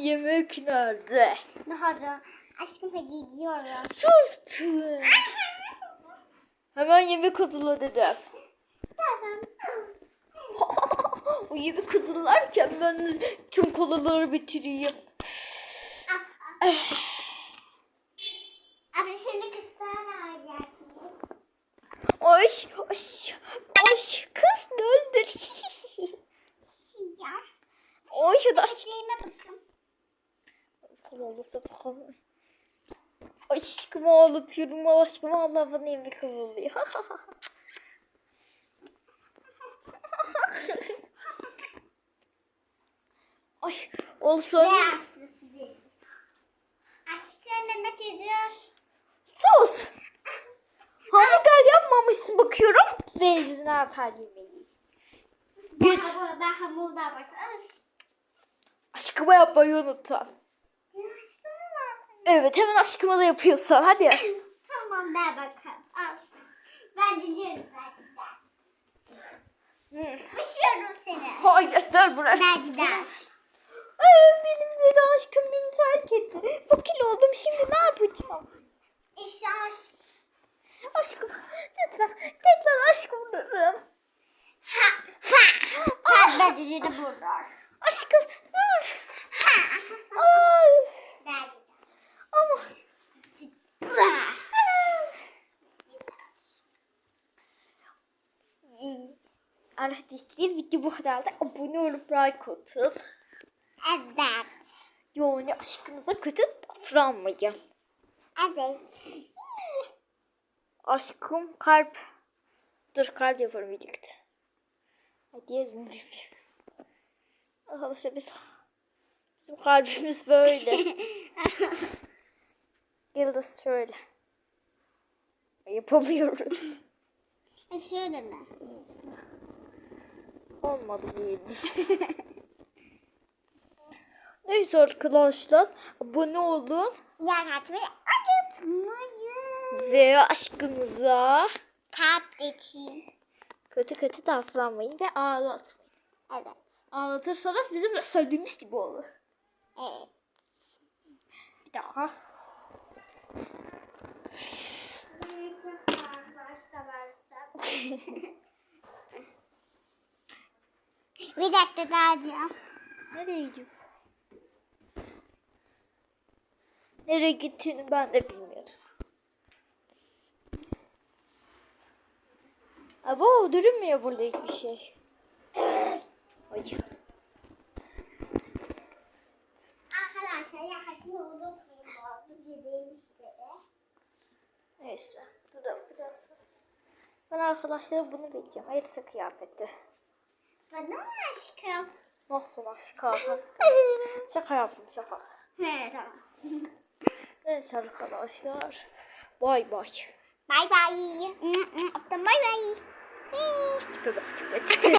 yemek nerede? Daha aşkım hadi diyorum. Sus! pü. Hemen yemek hazırla dedim. Tamam. o yemek hazırlarken ben de tüm kolaları bitireyim. Abi şimdi kızlar alacaksın. Ay, ay, ay kız ne öldür? Ay aşk. Şeyime bakın. Kolalısı falan. Aşkımı ağlatıyorum. Aşkım Allah bana yemek hazırlıyor. Ay olsun. Ne yaşlısı değil. Aşkım Mehmet ediyor. Sus. Hamburger yapmamışsın bakıyorum. Ve yüzüne atar yemeği. Ben, hamurda bakarım. Aşkıma yapmayı unuttum. Evet hemen aşkıma da yapıyorsan hadi. Tamam ben bakarım. Al. Ben dinliyorum ben. Hı. Kuşuyorum seni. Hayır dur buraya. Ben gider. Ay, benim yedi aşkım beni terk etti. Fakir oldum şimdi ne yapacağım? İşte aşk. Aşkım lütfen lütfen aşkım olurum. Ha. Ha. Ben de de burada. Aşkım dur. Ay, Ben gider. ama Arkadaşlar video bu kadardı. Abone olup like atın. Evet. Yani aşkınıza kötü davranmayın. Evet. Aşkım kalp. Dur kalp yaparım birlikte. Hadi yerim. Arkadaşlar biz bizim kalbimiz böyle. Yıldız şöyle. Yapamıyoruz. E şöyle mi? Olmadı yıldız. Neyse arkadaşlar abone olun Yani atmayı unutmayın. ve aşkınıza Kalp için. kötü kötü davranmayın ve ağlatmayın. Evet. Ağlatırsanız bizim de söylediğimiz gibi olur. Evet. Bir dakika. Bir dakika daha diyeceğim. Nereye gidiyorsun? Nereye gittiğini ben de bilmiyorum. Abo durmuyor burada hiçbir şey. Ay. Arkadaşlar yakasını unutmayın arada dediğim işleri. Neyse. Dur da biraz. Ben arkadaşlara bunu vereceğim. Hayırlısı kıyafeti. Bana mı aşkım? Nasıl aşk Şaka yaptım şaka. He tamam. Neyse arkadaşlar. Bay bay. Bay bay. Öptüm bay bay. Tipe bak tipe tipe.